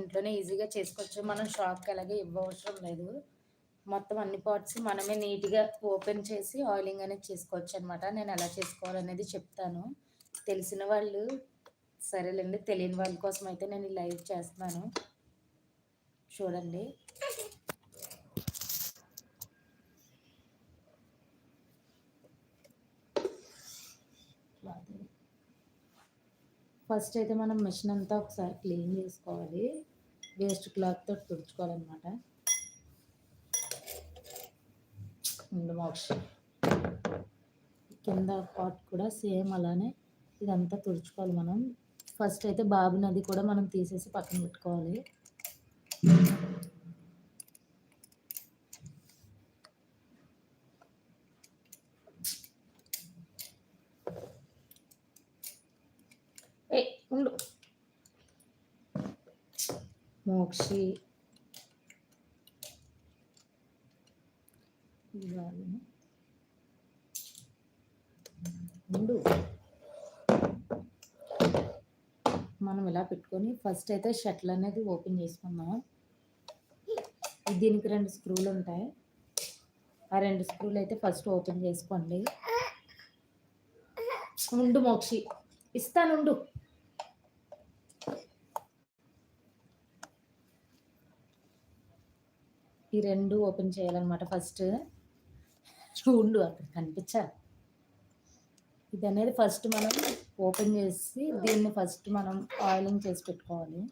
ఇంట్లోనే ఈజీగా చేసుకోవచ్చు. మనం షాప్కి అలాగే ఇవ్వవసరం లేదు. మొత్తం అన్ని పార్ట్స్ మనమే నీట్గా ఓపెన్ చేసి ఆయిలింగ్ అనేది చేసుకోవచ్చు అనమాట నేను ఎలా చేసుకోవాలనేది చెప్తాను. తెలిసిన వాళ్ళు సరేలేండి తెలియని వాళ్ళ కోసం అయితే నేను ఈ లైవ్ చేస్తున్నాను. చూడండి. ఫస్ట్ అయితే మనం మిషన్ అంతా ఒకసారి క్లీన్ చేసుకోవాలి. వేస్ట్ క్లాత్తో తుడుచుకోవాలన్నమాట. ముందు మోక్ష. కింద పాట్ కూడా సేమ్ అలానే ఇదంతా తుడుచుకోవాలి మనం. ఫస్ట్ అయితే బాబు నది కూడా మనం తీసేసి పక్కన పెట్టుకోవాలి ఏ ఉండు మోక్షి ముందు మనం ఇలా పెట్టుకొని ఫస్ట్ అయితే షటిల్ అనేది ఓపెన్ చేసుకుందాం దీనికి రెండు స్క్రూలు ఉంటాయి. ఆ రెండు స్క్రూలు అయితే ఫస్ట్ ఓపెన్ చేసుకోండి. ఉండు మోక్షి. ఇస్తానుండు ఈ రెండు ఓపెన్ చేయాలన్నమాట ఫస్ట్. ఉండు అక్కడ కనిపించా ఇది అనేది ఫస్ట్ మనం ఓపెన్ చేసి దీన్ని ఫస్ట్ మనం ఆయిలింగ్ చేసి పెట్టుకోవాలి.